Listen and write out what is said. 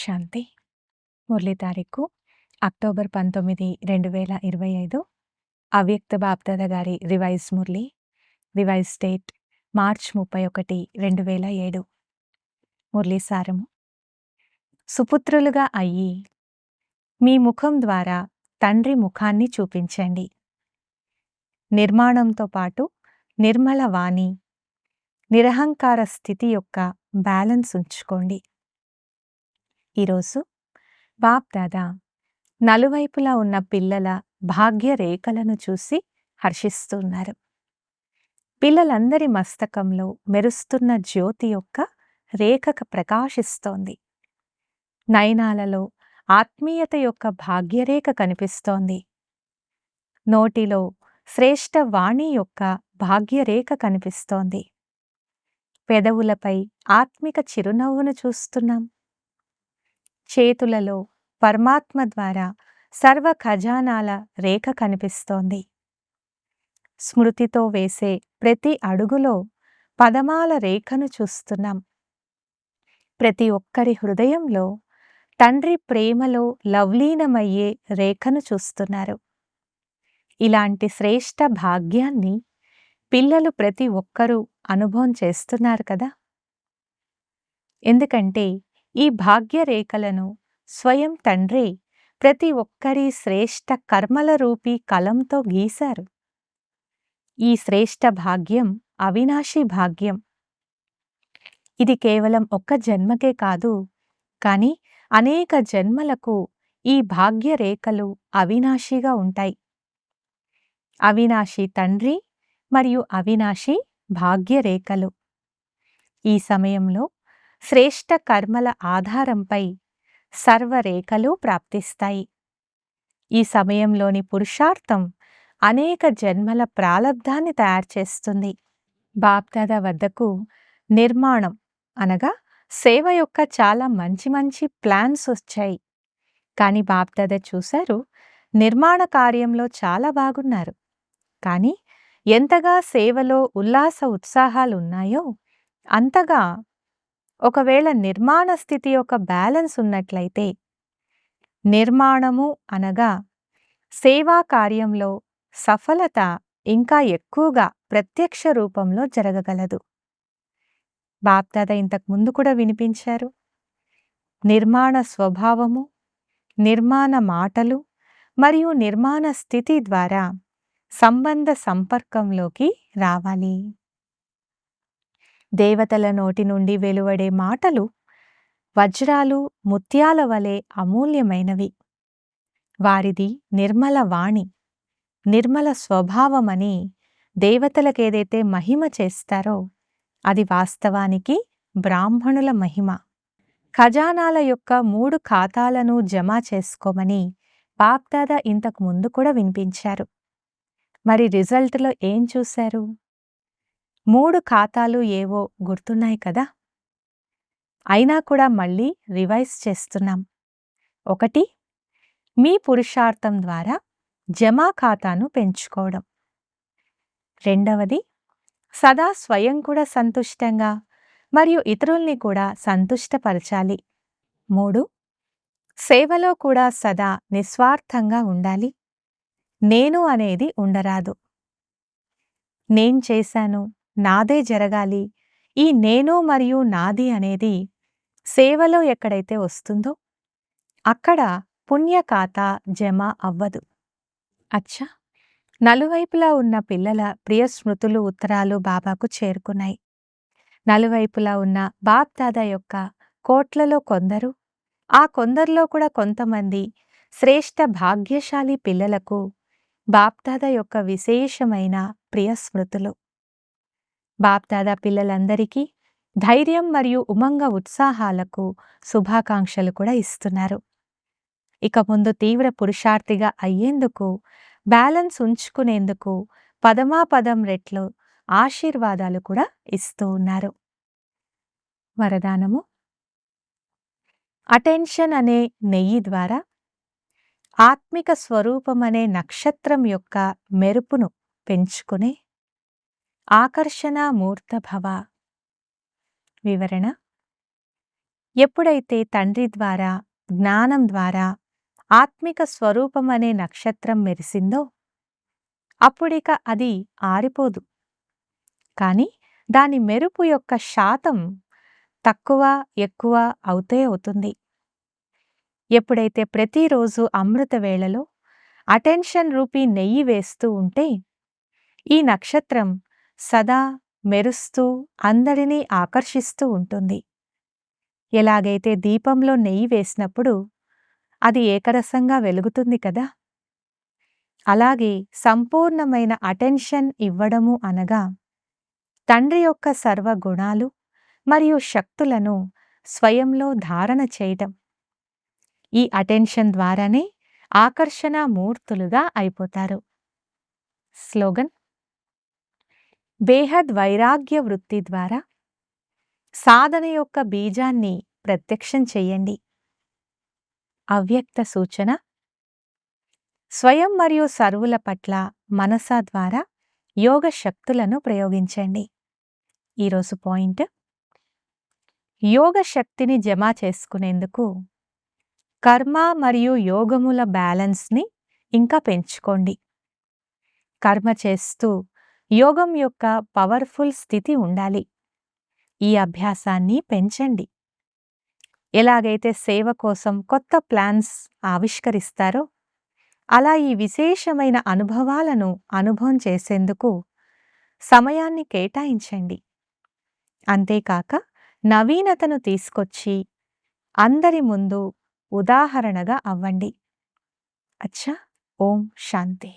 శాంతి. మురళి తారీఖు అక్టోబర్ పంతొమ్మిది రెండు వేల ఇరవై ఐదు. అవ్యక్త బాప్దాద గారి revise Murli revise date March ముప్పై ఒకటి రెండు వేల ఏడు. మురళీ సారము. సుపుత్రులుగా అయ్యి మీ ముఖం ద్వారా తండ్రి ముఖాన్ని చూపించండి. నిర్మాణంతో పాటు నిర్మల వాణి నిరహంకార స్థితి యొక్క బ్యాలెన్స్ ఉంచుకోండి. ఈరోజు బాప్దాదా నలువైపులా ఉన్న పిల్లల భాగ్య రేఖలను చూసి హర్షిస్తున్నారు. పిల్లలందరి మస్తకంలో మెరుస్తున్న జ్యోతి యొక్క రేఖక ప్రకాశిస్తోంది. నయనాలలో ఆత్మీయత యొక్క భాగ్యరేఖ కనిపిస్తోంది. నోటిలో శ్రేష్ఠ వాణి యొక్క భాగ్యరేఖ కనిపిస్తోంది. పెదవులపై ఆత్మిక చిరునవ్వును చూస్తున్నాం. చేతులలో పరమాత్మ ద్వారా సర్వ ఖజానాల రేఖ కనిపిస్తోంది. స్మృతితో వేసే ప్రతి అడుగులో పదమాల రేఖను చూస్తున్నాం. ప్రతి ఒక్కరి హృదయంలో తండ్రి ప్రేమలో లవ్లీనమయ్యే రేఖను చూస్తున్నారు. ఇలాంటి శ్రేష్ఠ భాగ్యాన్ని పిల్లలు ప్రతి ఒక్కరూ అనుభవం చేస్తున్నారు కదా? ఎందుకంటే ఈ భాగ్యరేఖలను స్వయం తండ్రి ప్రతి ఒక్కరి శ్రేష్ఠ కర్మల రూపీ కలంతో గీశారు. ఈ శ్రేష్ఠ భాగ్యం అవినాశి భాగ్యం. ఇది కేవలం ఒక్క జన్మకే కాదు కానీ అనేక జన్మలకు ఈ భాగ్యరేఖలు అవినాశిగా ఉంటాయి. అవినాశి తండ్రి మరియు అవినాశి భాగ్యరేఖలు. ఈ సమయంలో శ్రేష్ఠ కర్మల ఆధారంపై సర్వరేఖలు ప్రాప్తిస్తాయి. ఈ సమయంలోని పురుషార్థం అనేక జన్మల ప్రాలబ్ధాన్ని తయారు చేస్తుంది. బాప్దాద వద్దకు నిర్మాణం అనగా సేవ యొక్క చాలా మంచి మంచి ప్లాన్స్ వచ్చాయి. కానీ బాప్దాద చూశారు నిర్మాణ కార్యంలో చాలా బాగున్నారు. కానీ ఎంతగా సేవలో ఉల్లాస ఉత్సాహాలున్నాయో అంతగా ఒకవేళ నిర్మాణ స్థితి యొక్క బ్యాలెన్స్ ఉన్నట్లయితే నిర్మాణము అనగా సేవా కార్యంలో సఫలత ఇంకా ఎక్కువగా ప్రత్యక్ష రూపంలో జరగగలదు. బాప్దాద ఇంతకు ముందు కూడా వినిపించారు. నిర్మాణ స్వభావము నిర్మాణ మాటలు మరియు నిర్మాణ స్థితి ద్వారా సంబంధ సంపర్కంలోకి రావాలి. దేవతల నోటి నుండి వెలువడే మాటలు వజ్రాలు ముత్యాల వలె అమూల్యమైనవి. వారిది నిర్మల వాణి నిర్మల స్వభావమని దేవతలకేదైతే మహిమ చేస్తారో అది వాస్తవానికి బ్రాహ్మణుల మహిమ. ఖజానాల యొక్క మూడు ఖాతాలను జమ చేసుకోమని బాప్దాదా ఇంతకు ముందు కూడా వినిపించారు. మరి రిజల్ట్లో ఏం చూశారు? మూడు ఖాతాలు ఏవో గుర్తున్నాయి కదా? అయినా కూడా మళ్ళీ రివైజ్ చేస్తున్నాం. ఒకటి మీ పురుషార్థం ద్వారా జమా ఖాతాను పెంచుకోవడం. రెండవది సదా స్వయం కూడా సంతుష్టంగా మరియు ఇతరుల్ని కూడా సంతుష్టపరచాలి. మూడు సేవలో కూడా సదా నిస్వార్థంగా ఉండాలి. నేను అనేది ఉండరాదు. నేను చేశాను. నాదే జరగాలి. ఈ నేను మరియు నాది అనేది సేవలో ఎక్కడైతే వస్తుందో అక్కడ పుణ్యఖాతా జమ అవ్వదు. అచ్చా! నలువైపులా ఉన్న పిల్లల ప్రియ స్మృతులు ఉత్తరాలు బాబాకు చేరుకున్నాయి. నలువైపులా ఉన్న బాప్దాదా యొక్క కోట్లలో కొందరు ఆ కొందరిలో కూడా కొంతమంది శ్రేష్ఠ భాగ్యశాలి పిల్లలకు బాప్దాదా యొక్క విశేషమైన ప్రియ స్మృతులు బాప్దాదా పిల్లలందరికీ ధైర్యం మరియు ఉమంగ ఉత్సాహాలకు శుభాకాంక్షలు కూడా ఇస్తున్నారు. ఇక ముందు తీవ్ర పురుషార్థిగా అయ్యేందుకు బ్యాలెన్స్ ఉంచుకునేందుకు పదమాపదం రెట్లు ఆశీర్వాదాలు కూడా ఇస్తూ ఉన్నారు. వరదానము? అటెన్షన్ అనే నెయ్యి ద్వారా ఆత్మిక స్వరూపమనే నక్షత్రం యొక్క మెరుపును పెంచుకునే ఆకర్షణామూర్తభవ వివరణ? ఎప్పుడైతే తండ్రి ద్వారా జ్ఞానం ద్వారా ఆత్మిక స్వరూపం అనే నక్షత్రం మెరిసిందో అప్పుడిక అది ఆరిపోదు. కాని దాని మెరుపు యొక్క శాతం తక్కువ ఎక్కువ అవుతే అవుతుంది. ఎప్పుడైతే ప్రతిరోజు అమృత వేళలో అటెన్షన్ రూపీ నెయ్యి వేస్తూ ఉంటే ఈ నక్షత్రం సదా మెరుస్తూ అందరినీ ఆకర్షిస్తూ ఉంటుంది. ఎలాగైతే దీపంలో నెయ్యి వేసినప్పుడు అది ఏకరసంగా వెలుగుతుంది కదా? అలాగే సంపూర్ణమైన అటెన్షన్ ఇవ్వడము అనగా తండ్రి యొక్క సర్వ గుణాలు మరియు శక్తులను స్వయంలో ధారణ చేయటం. ఈ అటెన్షన్ ద్వారానే ఆకర్షణ మూర్తులుగా అయిపోతారు. స్లోగన్ బేహద్ వైరాగ్య వృత్తి ద్వారా సాధన యొక్క బీజాన్ని ప్రత్యక్షం చెయ్యండి అవ్యక్త సూచన. స్వయం మరియు సర్వుల పట్ల మనస ద్వారా యోగ శక్తులను ప్రయోగించండి. ఈరోజు పాయింట్. యోగ శక్తిని జమ చేసుకునేందుకు కర్మ మరియు యోగముల బ్యాలెన్స్ని ఇంకా పెంచుకోండి. కర్మ చేస్తూ యోగం యొక్క పవర్ఫుల్ స్థితి ఉండాలి. ఈ అభ్యాసాన్ని పెంచండి. ఎలాగైతే సేవ కోసం కొత్త ప్లాన్స్ ఆవిష్కరిస్తారో అలా ఈ విశేషమైన అనుభవాలను అనుభవం చేసేందుకు సమయాన్ని కేటాయించండి. అంతేకాక నవీనతను తీసుకొచ్చి అందరి ముందు ఉదాహరణగా అవ్వండి. అచ్చా! ఓం శాంతి.